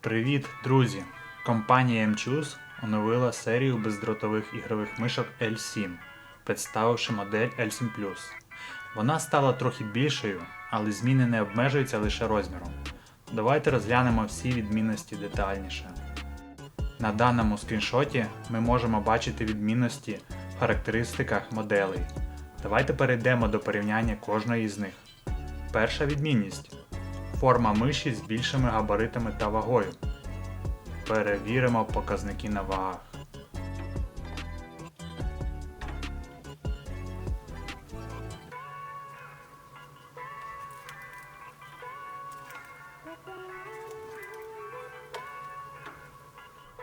Привіт, друзі! Компанія MCHUS оновила серію бездротових ігрових мишок L7, представивши модель L7 Вона стала трохи більшою, але зміни не обмежуються лише розміром. Давайте розглянемо всі відмінності детальніше. На даному скріншоті ми можемо бачити відмінності в характеристиках моделей. Давайте перейдемо до порівняння кожної з них. Перша відмінність форма миші з більшими габаритами та вагою. Перевіримо показники на вагах.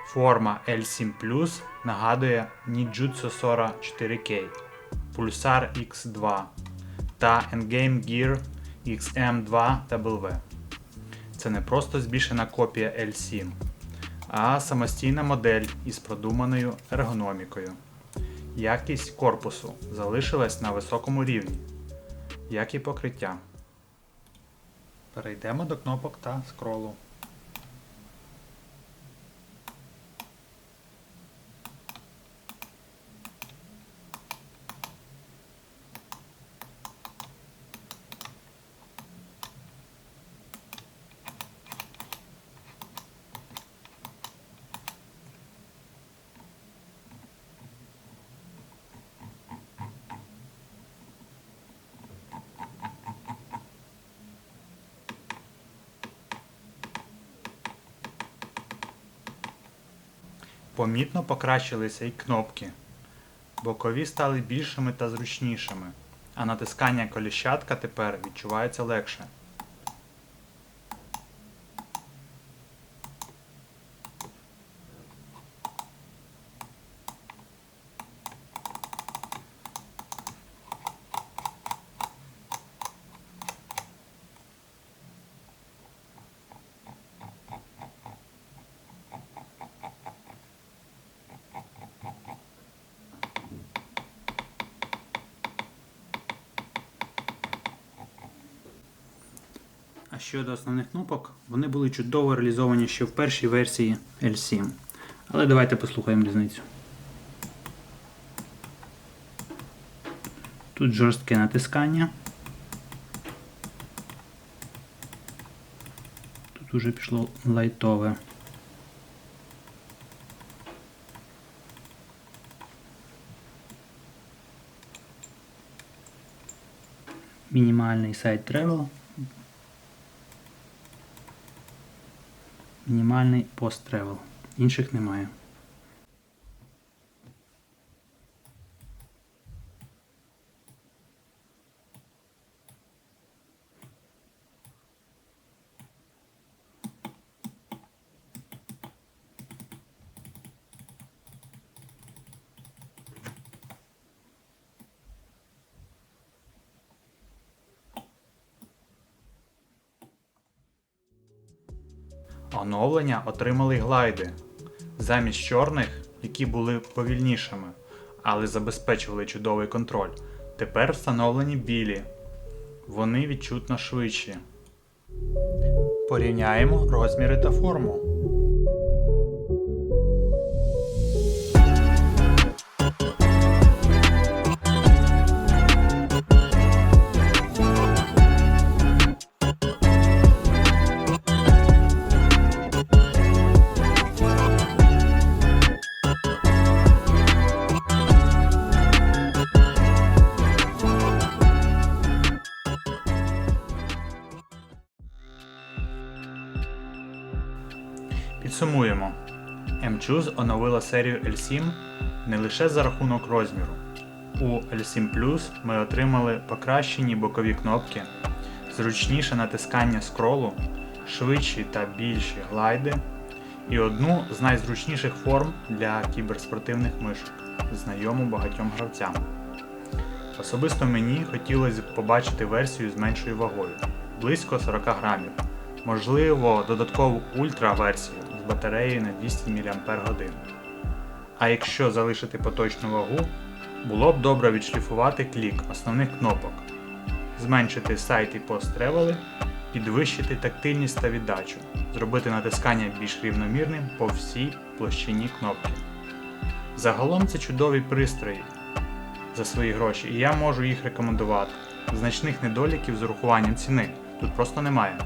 Форма L7 Plus нагадує Nijutsu Sora 4K, Pulsar X2 та Endgame Gear XM2W. Це не просто збільшена копія L7, а самостійна модель із продуманою ергономікою. Якість корпусу залишилась на високому рівні, як і покриття. Перейдемо до кнопок та скролу. Помітно покращилися й кнопки. Бокові стали більшими та зручнішими, а натискання коліщатка тепер відчувається легше. Щодо основних кнопок, вони були чудово реалізовані ще в першій версії L7. Але давайте послухаємо різницю. Тут жорстке натискання. Тут уже пішло лайтове. Мінімальний сайт travel. Мінімальний пост-тревел. Інших немає. Оновлення отримали глайди. Замість чорних, які були повільнішими, але забезпечували чудовий контроль. Тепер встановлені білі. Вони відчутно швидші. Порівняємо розміри та форму. Підсумуємо. MCHUS оновила серію L7 не лише за рахунок розміру. У L7 Plus ми отримали покращені бокові кнопки, зручніше натискання скролу, швидші та більші глайди і одну з найзручніших форм для кіберспортивних мишок, знайому багатьом гравцям. Особисто мені хотілося б побачити версію з меншою вагою близько 40 грамів. Можливо, додаткову ультра версію батареєю на 200 мАч. А якщо залишити поточну вагу, було б добре відшліфувати клік основних кнопок, зменшити сайт і пост тревели підвищити тактильність та віддачу, зробити натискання більш рівномірним по всій площині кнопки. Загалом це чудові пристрої за свої гроші, і я можу їх рекомендувати. Значних недоліків з урахуванням ціни тут просто немає.